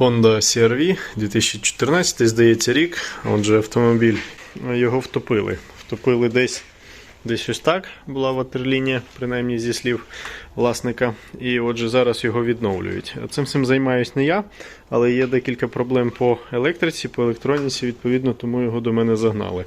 Honda CR-V 2014, здається, рік. Отже, автомобіль його втопили. Втопили десь, десь ось так була ватерлінія, принаймні зі слів власника. І отже, зараз його відновлюють. Цим всім займаюсь не я, але є декілька проблем по електриці, по електроніці, відповідно, тому його до мене загнали.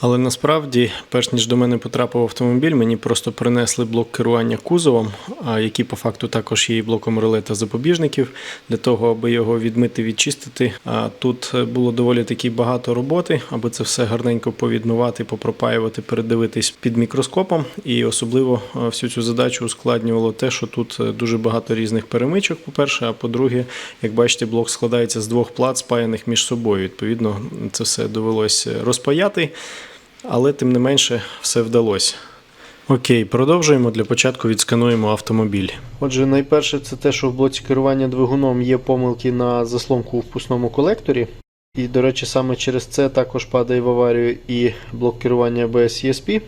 Але насправді, перш ніж до мене потрапив автомобіль, мені просто принесли блок керування кузовом, який по факту також є і блоком реле та запобіжників, для того, аби його відмити, відчистити. Тут було доволі таки багато роботи, аби це все гарненько повідмивати, попропаювати, передивитись під мікроскопом. І особливо всю цю задачу ускладнювало те, що тут е, дуже багато різних перемичок, по-перше, а по-друге, як бачите, блок складається з двох плат, спаяних між собою. Відповідно, це все довелось розпаяти але тим не менше все вдалося. Окей, продовжуємо. Для початку відскануємо автомобіль. Отже, найперше це те, що в блоці керування двигуном є помилки на заслонку у впускному колекторі. І, до речі, саме через це також падає в аварію і блок керування ABS ESP,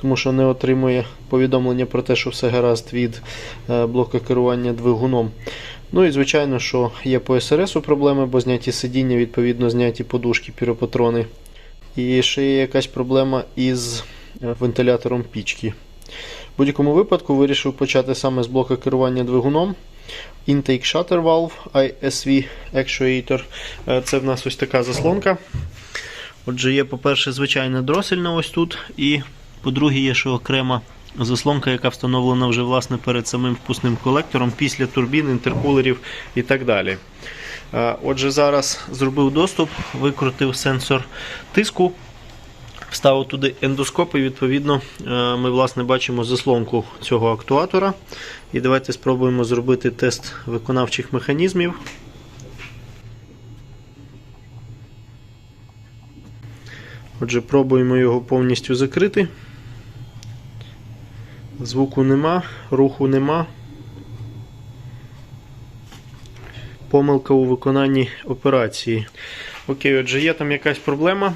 тому що не отримує повідомлення про те, що все гаразд від е, блоку керування двигуном. Ну і звичайно, що є по СРСу проблеми, бо зняті сидіння, відповідно, зняті подушки, піропатрони. І ще є якась проблема із е, вентилятором пічки. В будь-якому випадку вирішив почати саме з блока керування двигуном. Intake Shutter Valve ISV Actuator. Е, Це в нас ось така заслонка. Отже, є, по-перше, звичайна дросельна ось тут. І по-друге, є ще окрема заслонка, яка встановлена вже власне перед самим впускним колектором після турбін, інтеркулерів і так далі. Е, Отже, зараз зробив доступ, викрутив сенсор тиску, вставив туди ендоскоп і відповідно е, ми власне бачимо заслонку цього актуатора. І давайте спробуємо зробити тест виконавчих механізмів. Отже, пробуємо його повністю закрити. Звуку нема, руху нема. Помилка у виконанні операції. Окей, отже, є там якась проблема.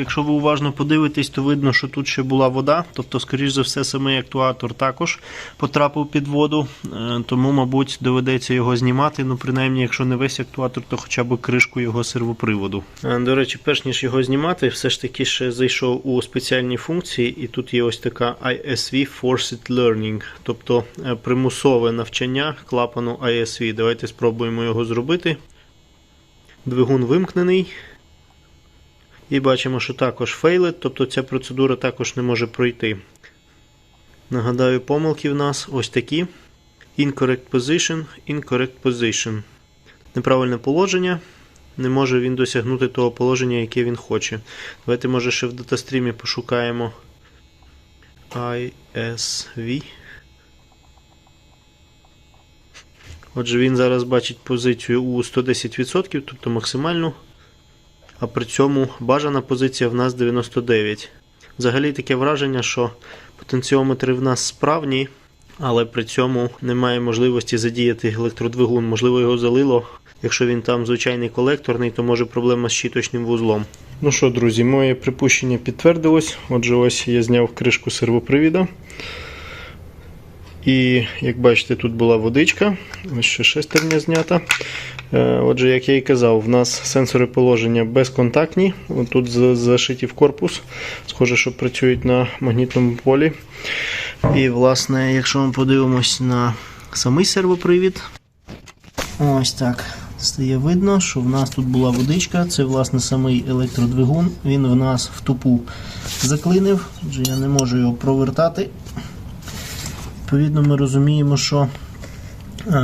Якщо ви уважно подивитесь, то видно, що тут ще була вода, тобто, скоріш за все, самий актуатор також потрапив під воду, е, тому, мабуть, доведеться його знімати. Ну, принаймні, якщо не весь актуатор, то хоча б кришку його сервоприводу. Е, До речі, перш ніж його знімати, все ж таки ще зайшов у спеціальні функції, і тут є ось така ISV Forced Learning, тобто е, примусове навчання клапану ISV. Давайте спробуємо його зробити. Двигун вимкнений. І бачимо, що також фейлит, тобто ця процедура також не може пройти. Нагадаю, помилки в нас ось такі: Incorrect position, incorrect position. Неправильне положення. Не може він досягнути того положення, яке він хоче. Давайте, може, ще в датастрімі пошукаємо ISV. Отже, він зараз бачить позицію у 110%, тобто максимальну а при цьому бажана позиція в нас 99. Взагалі таке враження, що потенціометри в нас справні, але при цьому немає можливості задіяти електродвигун. Можливо, його залило. Якщо він там звичайний колекторний, то може проблема з щіточним вузлом. Ну що, друзі, моє припущення підтвердилось. Отже, ось я зняв кришку сервопривіда. І як бачите, тут була водичка, ось ще шестерня знята. Е, Отже, як я і казав, в нас сенсори положення безконтактні. Тут зашиті в корпус. Схоже, що працюють на магнітному полі. І, власне, якщо ми подивимось на самий сервопривід, ось так. Стає видно, що в нас тут була водичка, це власне самий електродвигун. Він в нас в тупу заклинив, отже я не можу його провертати. Відповідно, ми розуміємо, що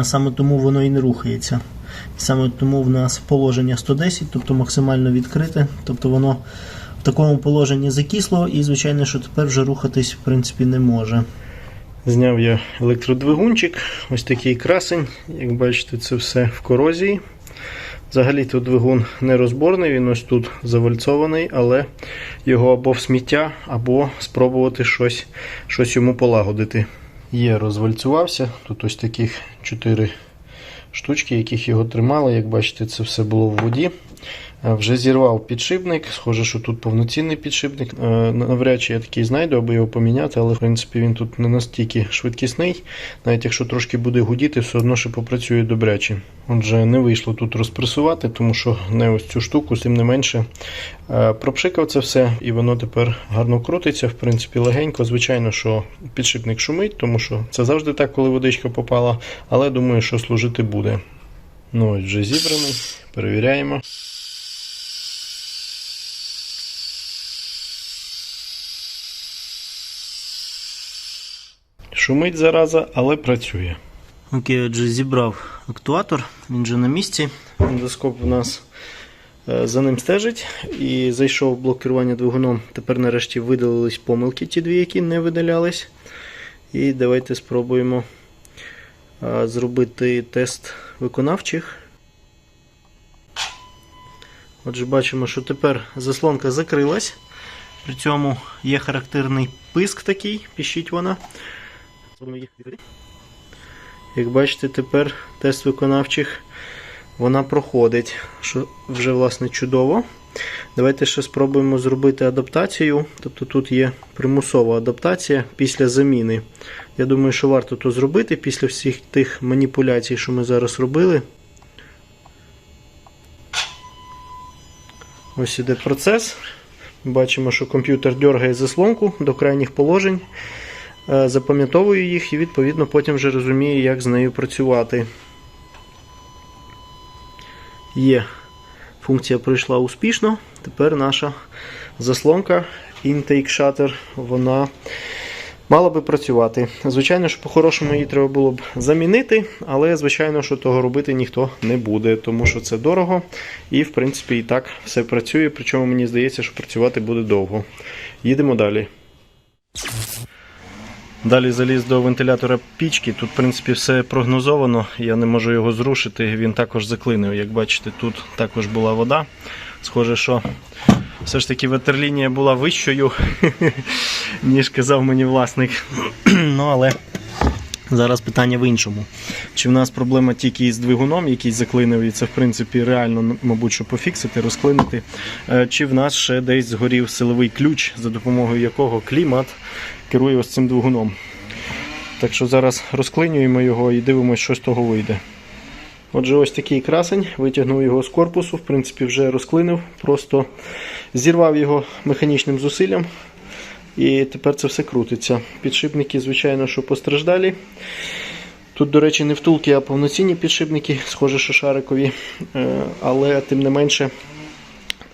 саме тому воно і не рухається. Саме тому в нас положення 110, тобто максимально відкрите, тобто воно в такому положенні закисло, і, звичайно, що тепер вже рухатись в принципі не може. Зняв я електродвигунчик, ось такий красень. Як бачите, це все в корозії. Взагалі тут двигун не розборний, він ось тут завальцований, але його або в сміття, або спробувати щось, щось йому полагодити. Є, розвальцювався. Тут ось таких 4 штучки, яких його тримали. Як бачите, це все було в воді. Е, Вже зірвав підшипник. Схоже, що тут повноцінний підшипник. Е, Навряд чи я такий знайду, аби його поміняти, але в принципі він тут не настільки швидкісний. Навіть якщо трошки буде гудіти, все одно ще попрацює добряче. Отже, не вийшло тут розпресувати, тому що не ось цю штуку, тим не менше. Е, Пропшикав це все, і воно тепер гарно крутиться. В принципі, легенько. Звичайно, що підшипник шумить, тому що це завжди так, коли водичка попала. Але думаю, що служити буде. Ну ось вже зібраний. Перевіряємо. Шумить зараза, але працює. Окей, отже, зібрав актуатор, він же на місці. Ендоскоп у нас е, за ним стежить і зайшов в блок керування двигуном. Тепер нарешті видалились помилки, ті дві, які не видалялись. І давайте спробуємо е, зробити тест виконавчих. Отже, бачимо, що тепер заслонка закрилась. При цьому є характерний писк такий, піщить вона. Як бачите, тепер тест виконавчих вона проходить, що вже власне чудово. Давайте ще спробуємо зробити адаптацію. Тобто тут є примусова адаптація після заміни. Я думаю, що варто то зробити після всіх тих маніпуляцій, що ми зараз робили. Ось іде процес. Бачимо, що комп'ютер дергає заслонку до крайніх положень. Е, Запам'ятовую їх і відповідно потім вже розумію, як з нею працювати. Є. Функція пройшла успішно. Тепер наша заслонка Intake Shutter, вона мала би працювати. Звичайно, що по-хорошому її треба було б замінити, але звичайно, що того робити ніхто не буде, тому що це дорого і, в принципі, і так все працює. Причому мені здається, що працювати буде довго. Їдемо далі. Далі заліз до вентилятора пічки. Тут, в принципі, все прогнозовано. Я не можу його зрушити. Він також заклинив. Як бачите, тут також була вода. Схоже, що все ж таки ватерлінія була вищою, ніж казав мені власник. ну, але зараз питання в іншому. Чи в нас проблема тільки із двигуном, який заклинив, і це в принципі реально, мабуть, що пофіксити, розклинити. Е, Чи в нас ще десь згорів силовий ключ, за допомогою якого клімат керує ось цим двигуном. Так що зараз розклинюємо його і дивимося, що з того вийде. Отже, ось такий красень, витягнув його з корпусу, в принципі, вже розклинив, просто зірвав його механічним зусиллям. І тепер це все крутиться. Підшипники, звичайно, що постраждалі. Тут, до речі, не втулки, а повноцінні підшипники, схоже, що шарикові. Е, Але тим не менше,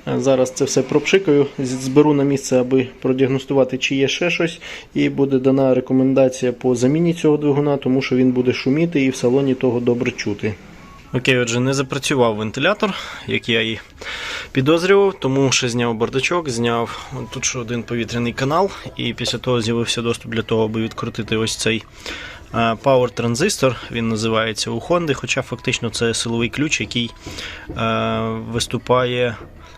зараз це все пропшикаю, зберу на місце, аби продіагностувати, чи є ще щось. І буде дана рекомендація по заміні цього двигуна, тому що він буде шуміти і в салоні того добре чути. Окей, отже, не запрацював вентилятор, як я і підозрював, тому ще зняв бардачок, зняв тут ще один повітряний канал, і після того з'явився доступ для того, аби відкрутити ось цей е, Power транзистор, він називається у Honda, хоча фактично це силовий ключ, який е, виступає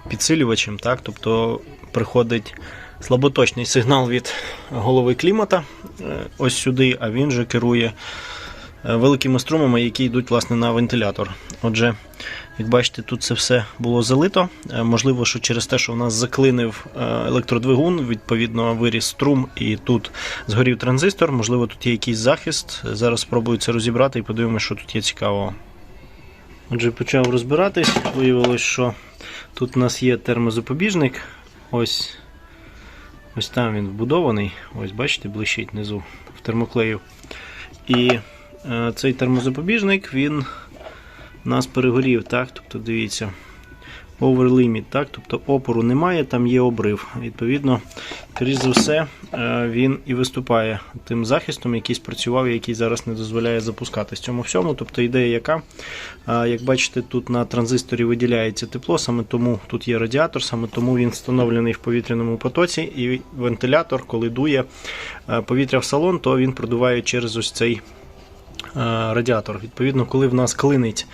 підсилювачем, так? тобто приходить слаботочний сигнал від голови клімата е, ось сюди, а він же керує великими струмами, які йдуть власне на вентилятор. Отже, як бачите, тут це все було залито. Е, Можливо, що через те, що в нас заклинив е, електродвигун, відповідно виріс струм і тут згорів транзистор. Можливо, тут є якийсь захист. Зараз спробую це розібрати і подивимося, що тут є цікавого. Отже, почав розбиратись. Виявилось, що тут у нас є термозапобіжник. Ось, ось там він вбудований. Ось, бачите, блищить внизу в термоклею. І е, цей термозапобіжник він нас перегорів, так? Тобто дивіться, over limit, так? Тобто опору немає, там є обрив. Відповідно, скоріш за все, е, він і виступає тим захистом, який спрацював, який зараз не дозволяє запускатись цьому всьому. Тобто ідея яка, Е, як бачите, тут на транзисторі виділяється тепло, саме тому тут є радіатор, саме тому він встановлений в повітряному потоці, і вентилятор, коли дує е, повітря в салон, то він продуває через ось цей радіатор. Відповідно, коли в нас клинить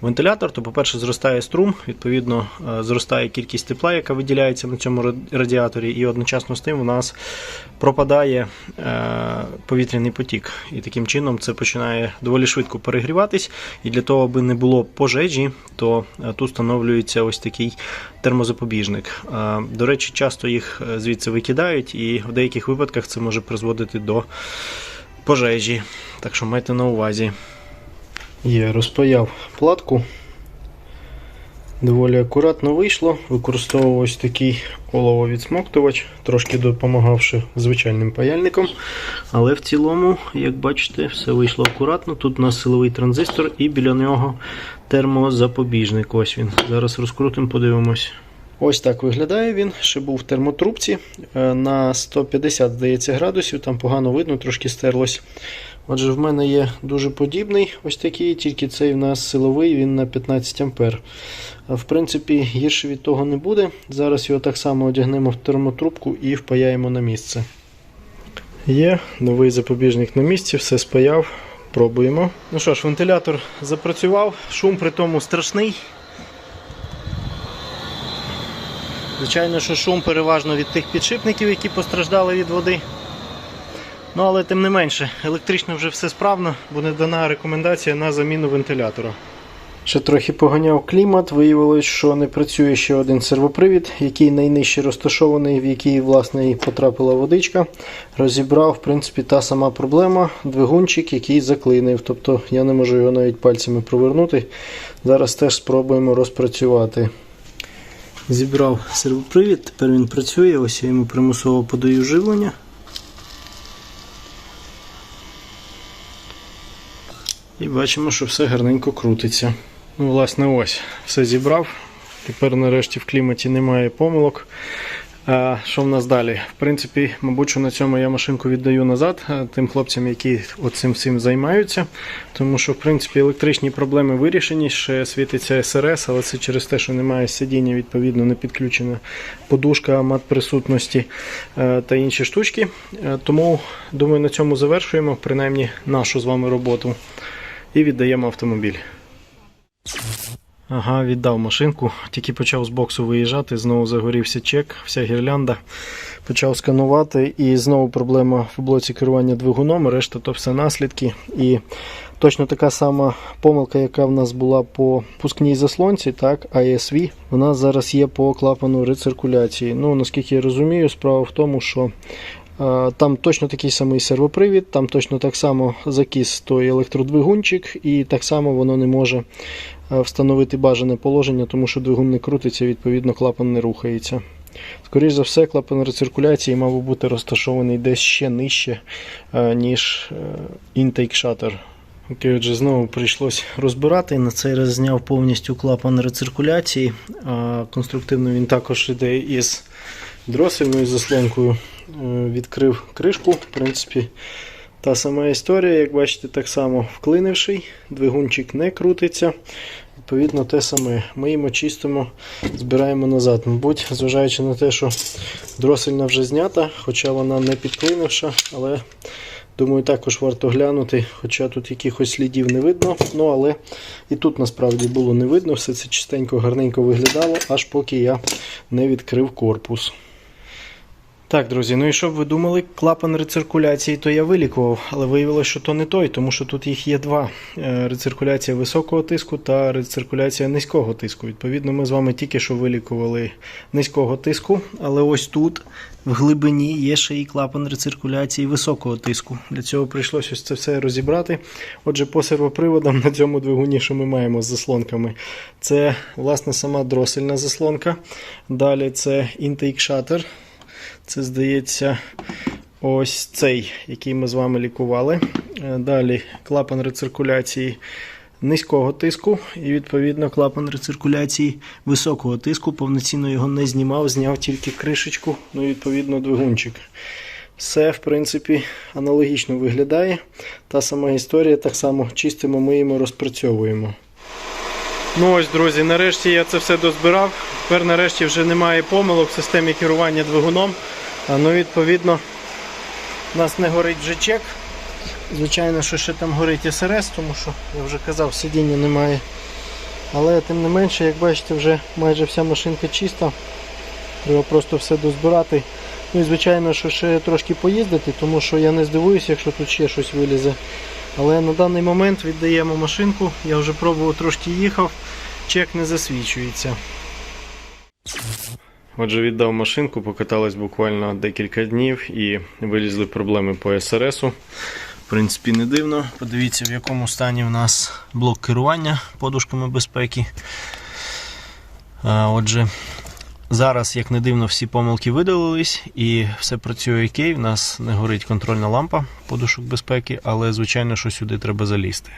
вентилятор, то, по-перше, зростає струм, відповідно, е, зростає кількість тепла, яка виділяється на цьому радіаторі, і одночасно з тим у нас пропадає е, повітряний потік. І таким чином це починає доволі швидко перегріватись. І для того, аби не було пожежі, то е, тут встановлюється ось такий термозапобіжник. Е, До речі, часто їх е, звідси викидають, і в деяких випадках це може призводити до пожежі. Так що майте на увазі. Є, розпаяв платку. Доволі акуратно вийшло. Використовував ось такий олововідсмоктувач, трошки допомагавши звичайним паяльником. Але в цілому, як бачите, все вийшло акуратно. Тут у нас силовий транзистор і біля нього термозапобіжник. Ось він. Зараз розкрутимо, подивимось. Ось так виглядає він. Ще був в термотрубці е, на 150, здається, градусів. Там погано видно, трошки стерлось. Отже, в мене є дуже подібний, ось такий, тільки цей в нас силовий, він на 15 ампер. В принципі, гірше від того не буде. Зараз його так само одягнемо в термотрубку і впаяємо на місце. Є новий запобіжник на місці, все спаяв. Пробуємо. Ну що ж, вентилятор запрацював, шум при тому страшний. Звичайно, що шум переважно від тих підшипників, які постраждали від води. Ну, але тим не менше, електрично вже все справно, буде дана рекомендація на заміну вентилятора. Ще трохи поганяв клімат, виявилось, що не працює ще один сервопривід, який найнижче розташований, в який власне і потрапила водичка. Розібрав, в принципі, та сама проблема. Двигунчик, який заклинив. Тобто я не можу його навіть пальцями провернути. Зараз теж спробуємо розпрацювати. Зібрав сервопривід, тепер він працює, ось я йому примусово подаю живлення. І бачимо, що все гарненько крутиться. Ну, власне, ось, все зібрав. Тепер нарешті в кліматі немає помилок. А, що в нас далі? В принципі, мабуть, що на цьому я машинку віддаю назад тим хлопцям, які цим всім займаються. Тому що, в принципі, електричні проблеми вирішені, ще світиться СРС, але це через те, що немає сидіння, відповідно, не підключена подушка, мат присутності е, та інші штучки. Е, Тому, думаю, на цьому завершуємо, принаймні, нашу з вами роботу і віддаємо автомобіль. Ага, віддав машинку, тільки почав з боксу виїжджати, знову загорівся чек, вся гірлянда. Почав сканувати, і знову проблема в блоці керування двигуном, решта то все наслідки. І точно така сама помилка, яка в нас була по пускній заслонці, так, ASV, вона зараз є по клапану рециркуляції. Ну, наскільки я розумію, справа в тому, що Там точно такий самий сервопривід, там точно так само закіс той електродвигунчик, і так само воно не може встановити бажане положення, тому що двигун не крутиться, відповідно, клапан не рухається. Скоріше за все, клапан рециркуляції мав бути розташований десь ще нижче, е, ніж е, intake shutter. Окей, отже, знову прийшлось розбирати. На цей раз зняв повністю клапан рециркуляції. Конструктивно він також йде із дросельною заслонкою. Е, Відкрив кришку. В принципі, та сама історія, як бачите, так само вклинивший, двигунчик не крутиться. Відповідно, те саме. Миємо, чистимо, збираємо назад. Мабуть, зважаючи на те, що дросельна вже знята, хоча вона не підклинивша, але думаю, також варто глянути, хоча тут якихось слідів не видно. Ну, але і тут насправді було не видно, все це чистенько, гарненько виглядало, аж поки я не відкрив корпус. Так, друзі, ну і що б ви думали, клапан рециркуляції то я вилікував, але виявилося, що то не той, тому що тут їх є два: Е, рециркуляція високого тиску та рециркуляція низького тиску. Відповідно, ми з вами тільки що вилікували низького тиску, але ось тут в глибині є ще і клапан рециркуляції високого тиску. Для цього прийшлося ось це все розібрати. Отже, по сервоприводам на цьому двигуні, що ми маємо з заслонками, це власне сама дросельна заслонка. Далі це shutter. Це, здається, ось цей, який ми з вами лікували. Е, Далі клапан рециркуляції низького тиску, і, відповідно, клапан рециркуляції високого тиску. Повноцінно його не знімав, зняв тільки кришечку, ну і відповідно двигунчик. Все, в принципі, аналогічно виглядає. Та сама історія, так само чистимо, миємо, розпрацьовуємо. Ну ось, друзі, нарешті я це все дозбирав. Тепер нарешті вже немає помилок в системі керування двигуном. Ну, відповідно, у нас не горить вже чек. Звичайно, що ще там горить СРС, тому що я вже казав, сидіння немає. Але тим не менше, як бачите, вже майже вся машинка чиста. Треба просто все дозбирати. Ну і звичайно, що ще трошки поїздити, тому що я не здивуюся, якщо тут ще щось вилізе. Але на даний момент віддаємо машинку. Я вже пробував трошки їхав, чек не засвічується. Отже, віддав машинку, покатались буквально декілька днів і вилізли проблеми по СРСу. В принципі, не дивно. Подивіться, в якому стані в нас блок керування подушками безпеки. Отже, зараз, як не дивно, всі помилки видалились і все працює окей. У нас не горить контрольна лампа подушок безпеки, але звичайно, що сюди треба залізти.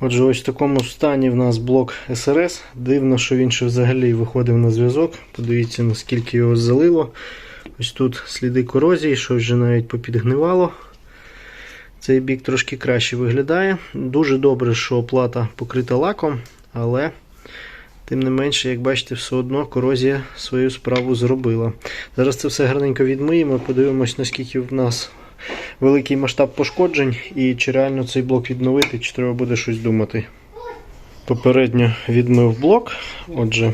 Отже, ось в такому стані в нас блок СРС. Дивно, що він ще взагалі виходив на зв'язок. Подивіться, наскільки його залило. Ось тут сліди корозії, що вже навіть попідгнивало. Цей бік трошки краще виглядає. Дуже добре, що плата покрита лаком, але тим не менше, як бачите, все одно корозія свою справу зробила. Зараз це все гарненько відмиємо, подивимось, наскільки в нас великий масштаб пошкоджень і чи реально цей блок відновити, чи треба буде щось думати. Попередньо відмив блок, отже,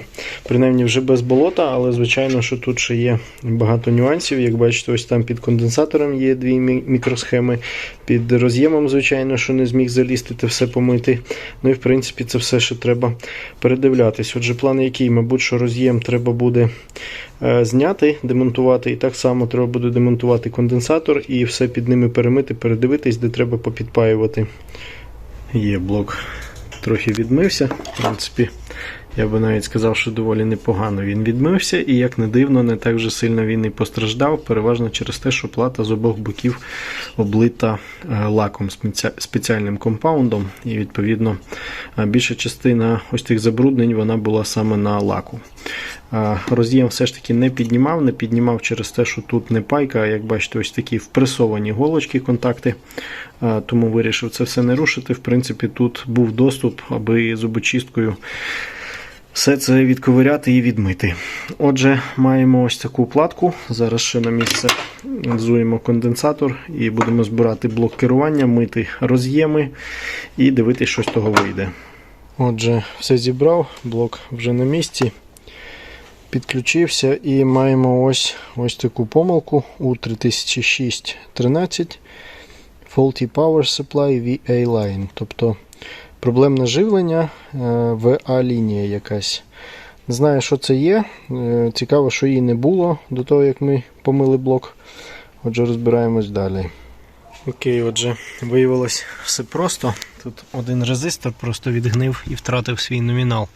принаймні вже без болота, але звичайно, що тут ще є багато нюансів. Як бачите, ось там під конденсатором є дві мікросхеми, під роз'ємом, звичайно, що не зміг залізти те все помити. Ну і в принципі це все ще треба передивлятись. Отже, план який, мабуть, що роз'єм треба буде е, зняти, демонтувати, і так само треба буде демонтувати конденсатор і все під ними перемити, передивитись, де треба попідпаювати. Є блок трохи відмився. В принципі, я би навіть сказав, що доволі непогано він відмився, і як не дивно, не так вже сильно він і постраждав, переважно через те, що плата з обох боків облита е, лаком спеціальним компаундом, і відповідно е, більша частина ось тих забруднень вона була саме на лаку. Е, Роз'єм все ж таки не піднімав, не піднімав через те, що тут не пайка, а як бачите, ось такі впресовані голочки, контакти. Тому вирішив це все не рушити. В принципі, тут був доступ, аби зубочисткою все це відковиряти і відмити. Отже, маємо ось таку платку. Зараз ще на місце взуємо конденсатор і будемо збирати блок керування, мити роз'єми і дивитися, що з того вийде. Отже, все зібрав, блок вже на місці. Підключився і маємо ось, ось таку помилку у 300613 Faulty Power Supply VA Line. Тобто проблемне живлення, е, VA лінія якась. Не знаю, що це є. Е, Цікаво, що її не було до того, як ми помили блок. Отже, розбираємось далі. Окей, отже, виявилось все просто. Тут один резистор просто відгнив і втратив свій номінал.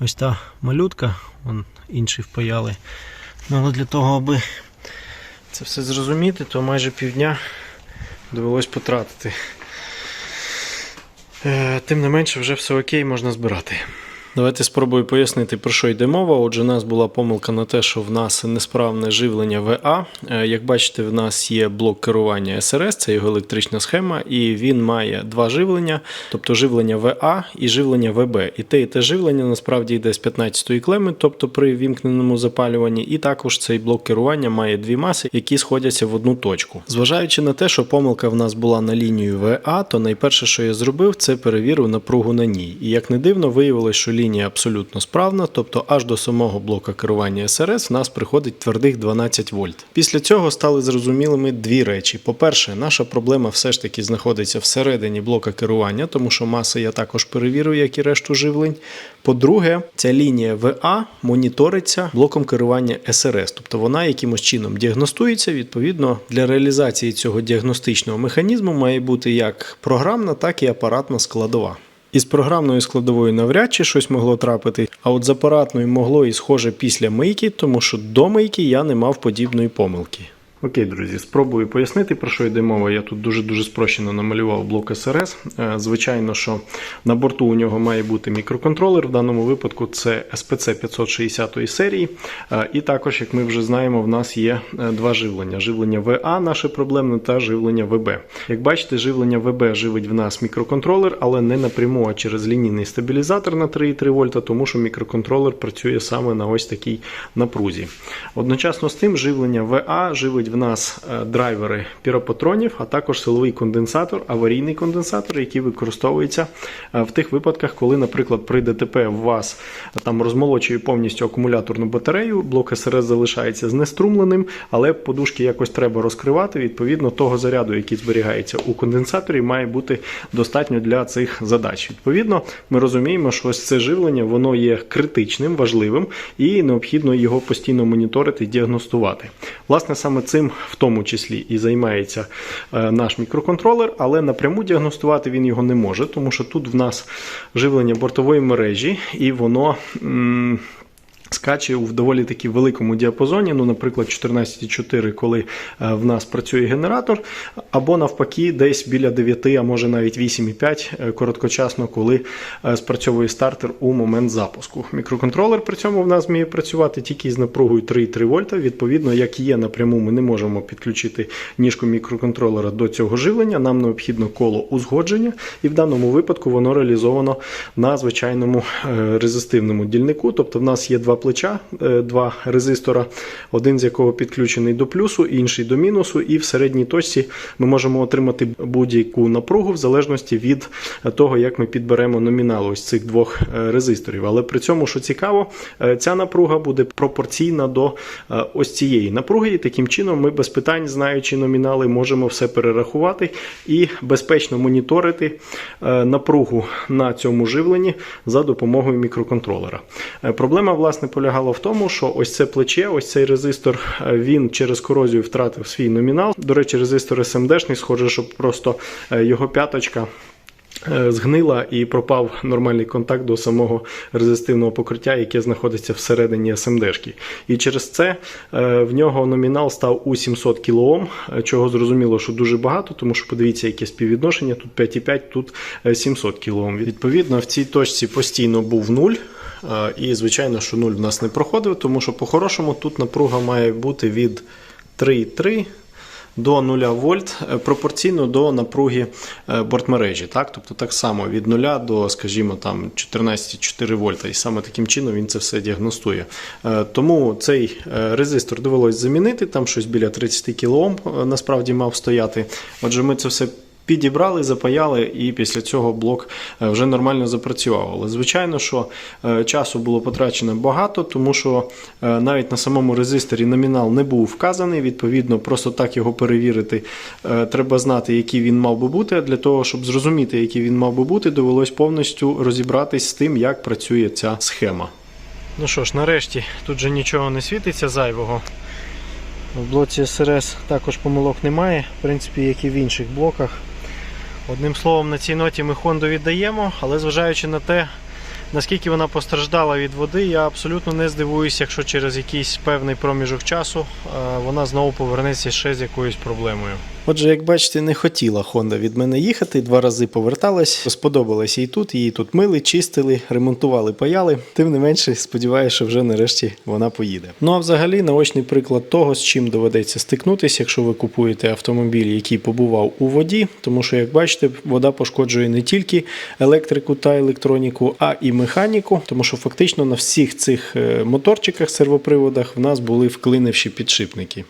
Ось та малютка, вон інші впаяли. Ну, але для того, аби це все зрозуміти, то майже півдня довелось потратити. Е, Тим не менше, вже все окей, можна збирати. Давайте спробую пояснити, про що йде мова. Отже, у нас була помилка на те, що в нас несправне живлення VA. Е, Як бачите, в нас є блок керування СРС, це його електрична схема, і він має два живлення, тобто живлення VA і живлення VB. І те, і те живлення насправді йде з 15-ї клеми, тобто при вімкненому запалюванні. І також цей блок керування має дві маси, які сходяться в одну точку. Зважаючи на те, що помилка в нас була на лінію VA, то найперше, що я зробив, це перевірив напругу на ній. І як не дивно, виявилось, що лінія абсолютно справна, тобто аж до самого блока керування СРС в нас приходить твердих 12 вольт. Після цього стали зрозумілими дві речі. По-перше, наша проблема все ж таки знаходиться всередині блока керування, тому що маси я також перевірив, як і решту живлень. По-друге, ця лінія VA моніториться блоком керування СРС, тобто вона якимось чином діагностується. Відповідно, для реалізації цього діагностичного механізму має бути як програмна, так і апаратна складова. Із програмною складовою навряд чи щось могло трапити, а от з апаратною могло і схоже після мийки, тому що до мийки я не мав подібної помилки. Окей, друзі, спробую пояснити, про що йде мова. Я тут дуже-дуже спрощено намалював блок СРС. Е, Звичайно, що на борту у нього має бути мікроконтролер. В даному випадку це SPC 560 серії. Е, І також, як ми вже знаємо, в нас є е, два живлення: живлення VA, наше проблемне, та живлення VB. Як бачите, живлення VB живить в нас мікроконтролер, але не напряму, а через лінійний стабілізатор на 3,3 вольта, тому що мікроконтролер працює саме на ось такій напрузі. Одночасно з тим, живлення VA живить в нас е, драйвери піропатронів, а також силовий конденсатор, аварійний конденсатор, який використовується е, в тих випадках, коли, наприклад, при ДТП в вас там розмолочує повністю акумуляторну батарею, блок СРС залишається знеструмленим, але подушки якось треба розкривати. Відповідно, того заряду, який зберігається у конденсаторі, має бути достатньо для цих задач. Відповідно, ми розуміємо, що ось це живлення воно є критичним, важливим і необхідно його постійно моніторити, діагностувати. Власне, саме цим в тому числі і займається е, наш мікроконтролер, але напряму діагностувати він його не може, тому що тут в нас живлення бортової мережі, і воно. Скаче в доволі таки великому діапазоні, ну, наприклад, 14,4, коли е, в нас працює генератор, або навпаки, десь біля 9, а може навіть 8,5 е, короткочасно, коли е, спрацьовує стартер у момент запуску. Мікроконтролер при цьому в нас вміє працювати тільки з напругою 3,3 вольта. Відповідно, як є напряму, ми не можемо підключити ніжку мікроконтролера до цього живлення. Нам необхідно коло узгодження, і в даному випадку воно реалізовано на звичайному резистивному дільнику. Тобто, в нас є два плеча, е, два резистора, один з якого підключений до плюсу, інший до мінусу, і в середній точці ми можемо отримати будь-яку напругу в залежності від того, як ми підберемо номінал ось цих двох е, резисторів. Але при цьому, що цікаво, е, ця напруга буде пропорційна до ось цієї напруги, і таким чином ми без питань, знаючи номінали, можемо все перерахувати і безпечно моніторити напругу на цьому живленні за допомогою мікроконтролера. Проблема, власне, полягала в тому, що ось це плече, ось цей резистор, е, він через корозію втратив свій номінал. До речі, резистор SMD-шний, схоже, що просто е, його п'яточка. е, Згнила і пропав нормальний контакт до самого резистивного покриття, яке знаходиться всередині SMD-шки. І через це в нього номінал став у 700 кОм, чого зрозуміло, що дуже багато, тому що подивіться, яке співвідношення: тут 5,5, тут е, 700 кОм. Відповідно, в цій точці постійно був 0. І, звичайно, що 0 в нас не проходив, тому що по-хорошому тут напруга має бути від 3,3 до 0 вольт е, пропорційно до напруги е, бортмережі. Так? Тобто так само від 0 до, скажімо, там 14,4 вольта. І саме таким чином він це все діагностує. Е, Тому цей резистор довелось замінити, там щось біля 30 кОм насправді мав стояти. Отже, ми це все Підібрали, запаяли, і після цього блок е, вже нормально запрацював. Але звичайно, що е, часу було потрачено багато, тому що е, навіть на самому резисторі номінал не був вказаний. Відповідно, просто так його перевірити треба знати, який він мав би бути. А для того, щоб зрозуміти, який він мав би бути, довелось повністю розібратись з тим, як працює ця схема. Ну що ж, нарешті тут же нічого не світиться зайвого. В блоці СРС також помилок немає, в принципі, як і в інших блоках. Одним словом, на цій ноті ми Хонду віддаємо, але зважаючи на те, наскільки вона постраждала від води, я абсолютно не здивуюся, якщо через якийсь певний проміжок часу е, вона знову повернеться ще з якоюсь проблемою. Отже, як бачите, не хотіла Honda від мене їхати, два рази поверталась. Сподобалось їй тут, її тут мили, чистили, ремонтували, паяли. Тим не менше, сподіваюся, що вже нарешті вона поїде. Ну а взагалі наочний приклад того, з чим доведеться стикнутися, якщо ви купуєте автомобіль, який побував у воді, тому що, як бачите, вода пошкоджує не тільки електрику та електроніку, а і механіку, тому що фактично на всіх цих е, моторчиках, сервоприводах в нас були вклинивші підшипники.